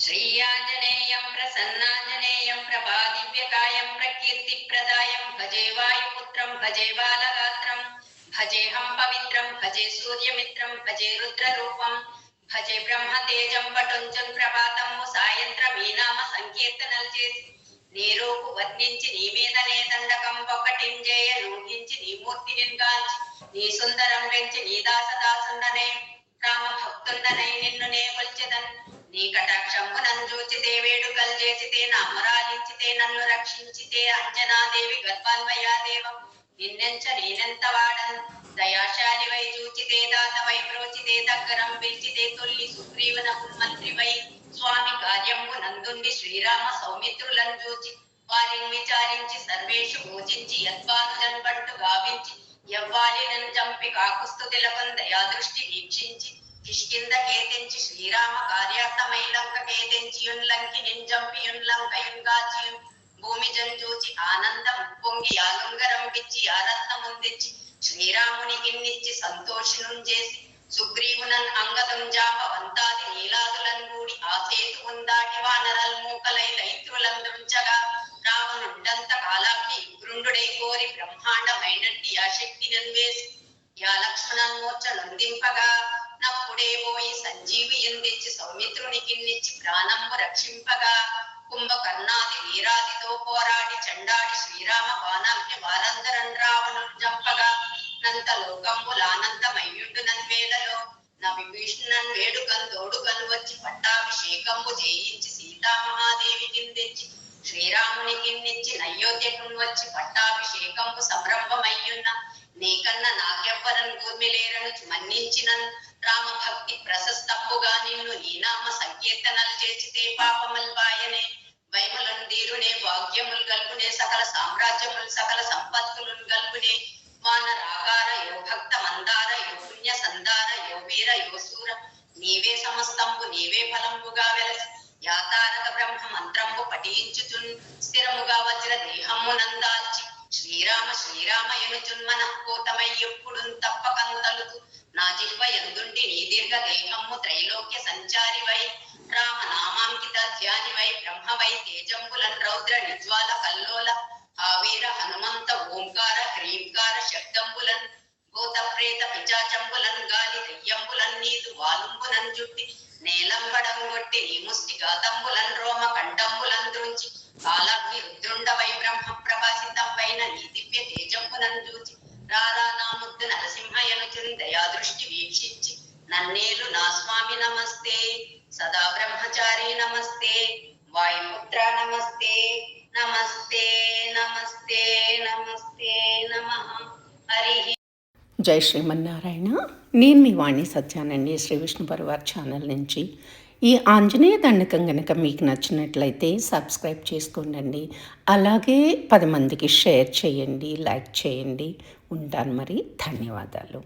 శ్రీయాంజనేయం ప్రసన్నాంజనేయం ప్రభాదివ్యకాయం ప్రకీర్తిప్రదాయం భజే వాయుపుత్రం భజే బాలగాత్రం భజేహం పవిత్రం భజే సూర్యమిత్రం భజే రుద్రరూపం భజే బ్రహ్మతేజం పటుంజన్ ప్రభాతము సాయంత్రం ఈ నామ సంకీర్తనలు చేసి నీ వర్ణించి నీ మీదనే దండకం ఒకటింజేయ నూహించి నీ మూర్తిని గాంచి నీ సుందరం పెంచి నీ దాసదాసుండనే రామ భక్తుండనై నిన్ను నే నీ కటాక్షంబు నంజూచితే వేడుకలు చేసితే నమ్మరాలించితే నన్ను రక్షించితే అంజనాదేవి గర్భాన్వయాదేవం నిన్నెంచ నేనెంత వాడను? దయాశాలి వై చూచితే దాత వై ప్రోచితే దగ్గరం పిలిచితే తొల్లి సుగ్రీవన మంత్రి వై స్వామి కార్యంబు నందుండి శ్రీరామ సౌమిత్రులను చూచి వారిని విచారించి సర్వేషు భోజించి యద్వాదులను పట్టు గావించి ఎవ్వాలి నన్ను చంపి కాకుస్తుతిలకం దయా దృష్టి వీక్షించి కిష్కింద కేతెంచి శ్రీరామ కార్యార్థమై లంక కేతించి యున్లంకి నింజంపి యున్లంకయున్ గాచియున్ భూమి జంజూచి ఆనందం పొంగి ఆలుంగరం పిచ్చి ఆరత్నముందిచ్చి శ్రీరామునికి నిచ్చి సంతోషును చేసి సుగ్రీవునన్ అంగదం జాపవంతాది నీలాదులను కూడి ఆ సేతు ఉందాటి వానరల్ మూకలై లైత్రులందుంచగా రావణుండంత కాలాగ్ని ఉగ్రుండుడై కోరి బ్రహ్మాండమైనట్టి ఆ శక్తినన్వేసి యా లక్ష్మణన్ నందింపగా నప్పుడే పోయి సంజీవి ఎందిచ్చి సౌమిత్రునికి ప్రాణంబు రక్షింపగా కుంభకర్ణాది వీరాదితో పోరాడి చండాడి శ్రీరామ బాణాగ్ని వారందరం రావణు చంపగా నంత లోకంబులానందమయ్యుండు నన్వేలలో నా విభీషణన్ వేడుకన్ తోడుకన్ వచ్చి పట్టాభిషేకంబు చేయించి సీతామహాదేవి కిందెచ్చి శ్రీరాముని కిందించి నయోధ్యకున్ వచ్చి పట్టాభిషేకంబు సంరంభమయ్యున్న నీకన్న నాకెవ్వరన్ కూర్మిలేరను మన్నించినను? రామ భక్తి ప్రశస్తంబుగా నిన్ను ఈ నామ సంకీర్తనలు చేసితే పాపమల్వాయనే వైములను దీరునే భాగ్యములు గల్పునే సకల సామ్రాజ్యములు సకల సంపత్తులను గల్పునే. మాన రాగార యో భక్త మందార యో పుణ్య సందార యో వీర యో సూర నీవే సమస్తంబు నీవే ఫలంబుగా వెలసి. యాతారక బ్రహ్మ మంత్రంబు పఠించుచున్ స్థిరముగా వజ్ర దేహము నందాల్చి. శ్రీరామ శ్రీరామ ఎనుచున్ మన మనఃపూతమై ఎప్పుడు తప్పకంతలుతు నా జిహ్వ ఎందుండి నీ దీర్ఘ దేహము త్రైలోక్య సంచారి వై. రామ నామాంకిత ధ్యాని వై. బ్రహ్మ వై. తేజంబులన్ రౌద్ర నిజ్వాల కల్లోల హావీర హనుమంత ఓంకార హ్రీంకార శబ్దంబులన్ భూత ప్రేత పిచాచంబులన్ గాలి దయ్యంబులన్ నీదు వాలుంబులన్ జుట్టి. నేలంబడం కొట్టి నీ ముష్టి గాతంబులన్ రోమ నన్నేలు నా స్వామి నమస్తే సదా బ్రహ్మచారి నమస్తే వాయుపుత్ర నమస్తే నమస్తే నమస్తే నమస్తే నమ. హరి జై శ్రీమన్నారాయణ. నేను మీ వాణి సత్యానండి శ్రీ విష్ణు పరివార్ ఛానల్ నుంచి. ఈ ఆంజనేయ దండకం కనుక మీకు నచ్చినట్లయితే సబ్స్క్రైబ్ చేసుకోండి అలాగే పది మందికి షేర్ చేయండి లైక్ చేయండి. ఉంటాను మరి. ధన్యవాదాలు.